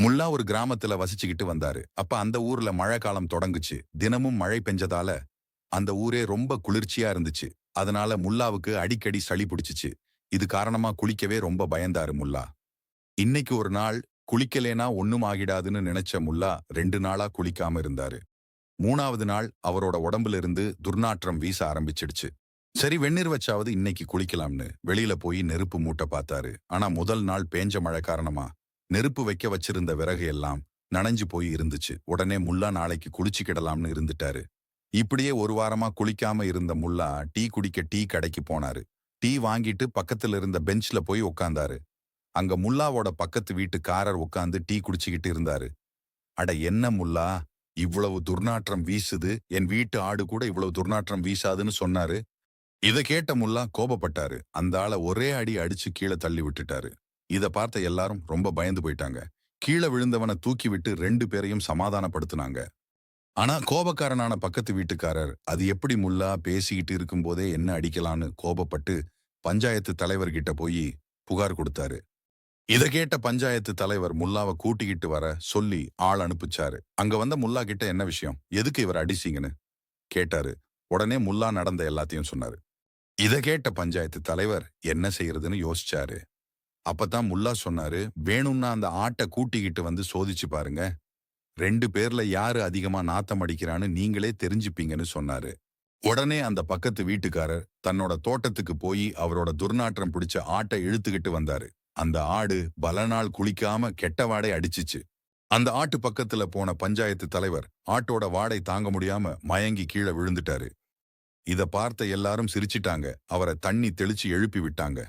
முல்லா ஒரு கிராமத்துல வசிச்சுக்கிட்டு வந்தாரு. அப்ப அந்த ஊர்ல மழை காலம் தொடங்குச்சு. தினமும் மழை பெஞ்சதால அந்த ஊரே ரொம்ப குளிர்ச்சியா இருந்துச்சு. அதனால முல்லாவுக்கு அடிக்கடி சளி பிடிச்சுச்சு. இது காரணமா குளிக்கவே ரொம்ப பயந்தாரு முல்லா. இன்னைக்கு ஒரு நாள் குளிக்கலேனா ஒண்ணும் ஆகிடாதுன்னு நினைச்ச முல்லா ரெண்டு நாளா குளிக்காம இருந்தாரு. மூணாவது நாள் அவரோட உடம்புல இருந்து துர்நாற்றம் வீச ஆரம்பிச்சிடுச்சு. சரி வெந்நீர் வச்சாவது இன்னைக்கு குளிக்கலாம்னு வெளியில போய் நெருப்பு மூட்டை பார்த்தாரு. ஆனா முதல் நாள் பேஞ்ச மழை காரணமா நெருப்பு வைக்க வச்சிருந்த விறகு எல்லாம் நனைஞ்சு போய் இருந்துச்சு. உடனே முல்லா நாளைக்கு குளிச்சுக்கிடலாம்னு இருந்துட்டாரு. இப்படியே ஒரு வாரமா குளிக்காம இருந்த முல்லா டீ குடிக்க டீ கடைக்கு போனாரு. டீ வாங்கிட்டு பக்கத்துல இருந்த பெஞ்ச்ல போய் உக்காந்தாரு. அங்க முல்லாவோட பக்கத்து வீட்டுக்காரர் உட்காந்து டீ குடிச்சுக்கிட்டு இருந்தாரு. அட என்ன முல்லா இவ்வளவு துர்நாற்றம் வீசுது. என் வீட்டு ஆடு கூட இவ்வளவு துர்நாற்றம் வீசாதுன்னு சொன்னாரு. இத கேட்ட முல்லா கோபப்பட்டாரு. அந்த ஆளை ஒரே அடி அடிச்சு கீழே தள்ளி விட்டுட்டாரு. இத பார்த்த எல்லாரும் ரொம்ப பயந்து போயிட்டாங்க. கீழே விழுந்தவனை தூக்கி விட்டு ரெண்டு பேரையும் சமாதானப்படுத்துனாங்க. ஆனா கோபக்காரனான பக்கத்து வீட்டுக்காரர் அது எப்படி முல்லா பேசிக்கிட்டு இருக்கும்போதே என்ன அடிக்கலான்னு கோபப்பட்டு பஞ்சாயத்து தலைவர்கிட்ட போய் புகார் கொடுத்தாரு. இத கேட்ட பஞ்சாயத்து தலைவர் முல்லாவை கூட்டிக்கிட்டு வர சொல்லி ஆள் அனுப்பிச்சாரு. அங்க வந்த முல்லா கிட்ட என்ன விஷயம்? எதுக்கு இவர் அடிச்சீங்கன்னு கேட்டாரு. உடனே முல்லா நடந்த எல்லாத்தையும் சொன்னாரு. இத கேட்ட பஞ்சாயத்து தலைவர் என்ன செய்யறதுன்னு யோசிச்சாரு. அப்பதான் முல்லா சொன்னாரு வேணும்னா அந்த ஆட்டை கூட்டிக்கிட்டு வந்து சோதிச்சு பாருங்க. ரெண்டு பேர்ல யாரு அதிகமா நாத்தம் அடிக்கிறான்னு நீங்களே தெரிஞ்சுப்பீங்கன்னு சொன்னாரு. உடனே அந்த பக்கத்து வீட்டுக்காரர் தன்னோட தோட்டத்துக்கு போய் அவரோட துர்நாற்றம் பிடிச்ச ஆட்டை இழுத்துக்கிட்டு வந்தாரு. அந்த ஆடு பல நாள் குளிக்காம கெட்ட வாடை அடிச்சிச்சு. அந்த ஆட்டு பக்கத்துல போன பஞ்சாயத்து தலைவர் ஆட்டோட வாடை தாங்க முடியாம மயங்கி கீழே விழுந்துட்டாரு. இத பார்த்த எல்லாரும் சிரிச்சிட்டாங்க. அவரை தண்ணி தெளிச்சு எழுப்பி விட்டாங்க.